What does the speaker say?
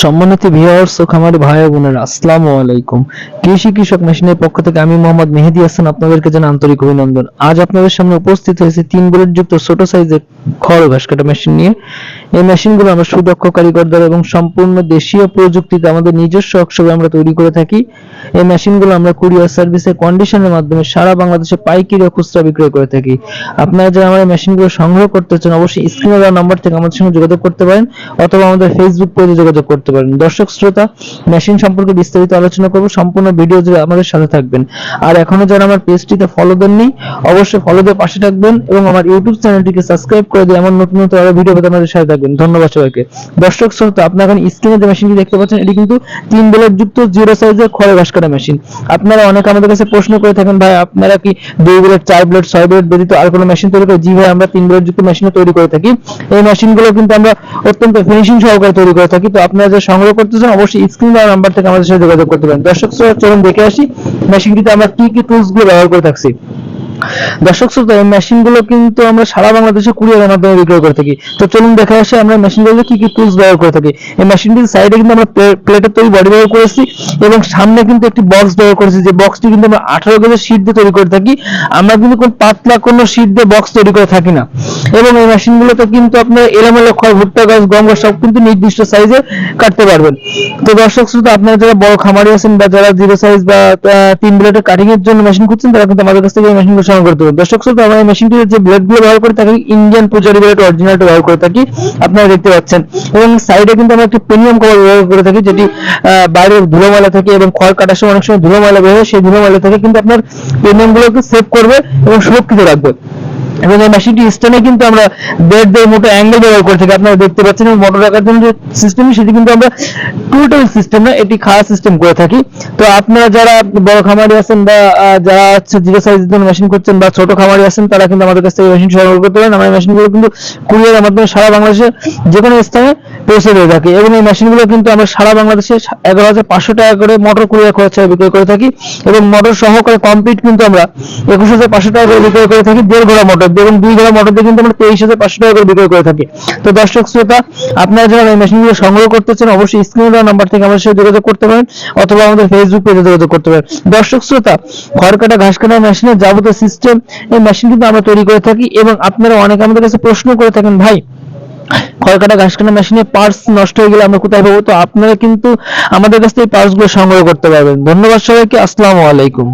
সম্মানিত ভিউয়ার্স ও খামারি ভাই বোনেরা, আসসালামু আলাইকুম। কৃষি কৃষক মেশিনের পক্ষ থেকে আমি মোহাম্মদ মেহেদি হাসান আপনাদেরকে জানাই আন্তরিক অভিনন্দন। আজ আপনাদের সামনে উপস্থিত হয়েছে তিন বুলেট যুক্ত ছোট সাইজের খড় ঘাস কাটা মেশিন নিয়ে। এই মেশিনগুলো আমরা সুদক্ষ কারিগর দ্বারা এবং সম্পূর্ণ দেশীয় প্রযুক্তিতে আমাদের নিজস্ব ওয়ার্কশপে আমরা তৈরি করে থাকি। এই মেশিনগুলো আমরা কুরিয়ার সার্ভিসে কন্ডিশনের মাধ্যমে সারা বাংলাদেশে পাইকারি ও খুচরা বিক্রয় করে থাকি। আপনারা যারা এই মেশিনগুলো সংগ্রহ করতে চান, অবশ্যই স্ক্রিনে দেওয়া নাম্বার থেকে আমাদের সঙ্গে যোগাযোগ করতে পারেন অথবা আমাদের ফেসবুক পেজে যোগাযোগ করতে পারেন। দর্শক, শ্রোতা মেশিন সম্পর্কে বিস্তারিত আলোচনা করব। সম্পূর্ণ ভিডিও জুড়ে আমাদের সাথে থাকবেন। আর এখনও যারা আমার পেজটিতে ফলো দেননি, অবশ্যই ফলো দিয়ে পাশে থাকবেন এবং আমার ইউটিউব চ্যানেলটিকে সাবস্ক্রাইব করে দিয়ে এমন নতুন নতুন আরও ভিডিও পেতে আমাদের সাথে থাকবেন। ধন্যবাদ সবাইকে। দর্শক, শ্রোতা, আপনারা এখন স্ক্রিনে যে মেশিনটি দেখতে পাচ্ছেন, এটি কিন্তু তিন বেলের যুক্ত জিরো সাইজের খড়ে ঘাস কাটা মেশিন আপনারা অনেকে আমাদের কাছে প্রশ্ন করে থাকেন, ভাই, আপনারা কি দুই ব্লেড চার ব্লেড ছয় ব্লেড ব্যতীত আর কোনো মেশিন তৈরি করে জি ভাই, আমরা তিন ব্লেড যুক্ত মেশিন তৈরি করে থাকি। এই মেশিনগুলো কিন্তু আমরা অত্যন্ত ফিনিশিং সহকারে তৈরি করে থাকি। তো আপনারা যে সংগ্রহ করতে চান অবশ্যই স্ক্রিন দেওয়া নাম্বার থেকে আমাদের সাথে যোগাযোগ করতে পারেন। দর্শক, চলুন দেখে আসি মেশিনটিতে আমরা কি কি টুলসগুলো ব্যবহার করে থাকছি। দর্শক শ্রোতা, এই মেশিনগুলো কিন্তু আমরা সারা বাংলাদেশে কুরিয়ারের মাধ্যমে বিক্রয় করে থাকি। তো চলুন দেখা আসে আমরা মেশিনগুলোতে কি কি টুলস ব্যবহার করে থাকি। এই মেশিনটির সাইডে কিন্তু আমরা প্লেটের তৈরি বডি ব্যবহার করেছি এবং সামনে কিন্তু একটি বক্স ব্যবহার করেছি যে বক্সটি কিন্তু আমরা আঠারো গেজের শীট দিয়ে তৈরি করে থাকি। আমরা কিন্তু কোনো পাতলা কোনো শীট দিয়ে বক্স তৈরি করে থাকি না। এবং এই মেশিনগুলোতে কিন্তু আপনার এলোমেলো খড়, ভুট্টা গাছ গম গাছ সব কিন্তু নির্দিষ্ট সাইজে কাটতে পারবেন। তো দর্শক শ্রোতা, আপনারা যারা বড় খামারি আছেন বা যারা জিরো সাইজ বা তিন ব্লেডের কাটিং এর জন্য মেশিন খুঁজছেন, তারা কিন্তু আমাদের কাছ থেকে এই মেশিনগুলো সংগ্রহ করতে পারেন দর্শক শ্রোতা, আমরা এই মেশিনটির যে ব্লেডগুলো ব্যবহার করে থাকি ইন্ডিয়ান পূজারি ব্লেড অরিজিনালটা ব্যবহার করে থাকি। আপনারা দেখতে পাচ্ছেন। এবং সাইডে কিন্তু আমরা একটি প্রিমিয়াম কভার ব্যবহার করে থাকি, যেটি বাইরে বাইরের ধুলো ময়লা থেকে এবং খড় কাটার সময় অনেক সময় ধুলো ময়লা বের হয়, সেই ধুলো ময়লা থেকে কিন্তু আপনার প্রিমিয়াম গুলোকে সেভ করবে এবং সুরক্ষিত রাখবে। এবং এই মেশিনটি স্টেনে কিন্তু আমরা বেড দেড় মোটো অ্যাঙ্গেল ব্যবহার করে থাকি। আপনারা দেখতে পাচ্ছেন এবং মোটর রাখার জন্য যে সিস্টেম সেটি কিন্তু আমরা টোটাল সিস্টেম না এটি খাওয়া সিস্টেম করে থাকি। তো আপনারা যারা বড় খামারি আছেন বা যারা হচ্ছে জিরো সাইজের জন্য মেশিন করছেন বা ছোট খামারি আছেন, তারা কিন্তু আমাদের কাছ থেকে মেশিন সংগ্রহ করতে পারেন। আমরা মেশিনগুলো কিন্তু কুরিয়ারের মাধ্যমে সারা বাংলাদেশে যে কোনো স্থানে পৌঁছে দিয়ে থাকি। এবং এই মেশিনগুলো কিন্তু আমরা সারা বাংলাদেশে এগারো হাজার পাঁচশো টাকা করে মোটর কুরিয়ার খরচা বিক্রয় করে থাকি এবং মোটর সহকারে কমপ্লিট কিন্তু আমরা একুশ হাজার পাঁচশো টাকা করে বিক্রয় করে থাকি দেড় ঘোড়া মোটর এবং দুই ঘোড়া মোটর দিয়ে কিন্তু আমরা তেইশ হাজার পাঁচশো টাকা করে বিক্রয় করে থাকি। তো দর্শক শ্রোতা, আপনারা যারা এই মেশিনগুলো সংগ্রহ করতে চান, অবশ্যই স্ক্রিনে নাম্বার থেকে আমাদের সাথে যোগাযোগ করতে পারেন অথবা আমাদের ফেসবুক পেজে যোগাযোগ করতে পারেন। দর্শক শ্রোতা খড় কাটা ঘাস কাটা মেশিনের যাবতীয় সিস্টেম এই মেশিন কিন্তু আমরা তৈরি করে থাকি এবং আপনারা অনেকে আমাদের কাছে প্রশ্ন করে থাকেন, ভাই খড় কাটা ঘাস কাটা মেশিনে পার্টস নষ্ট হয়ে গেলে আমরা কোথায় পাবো? তো আপনারা কিন্তু আমাদের কাছ থেকে পার্টসগুলো সংগ্রহ করতে পারবেন। ধন্যবাদ সবাইকে। আসসালামু আলাইকুম।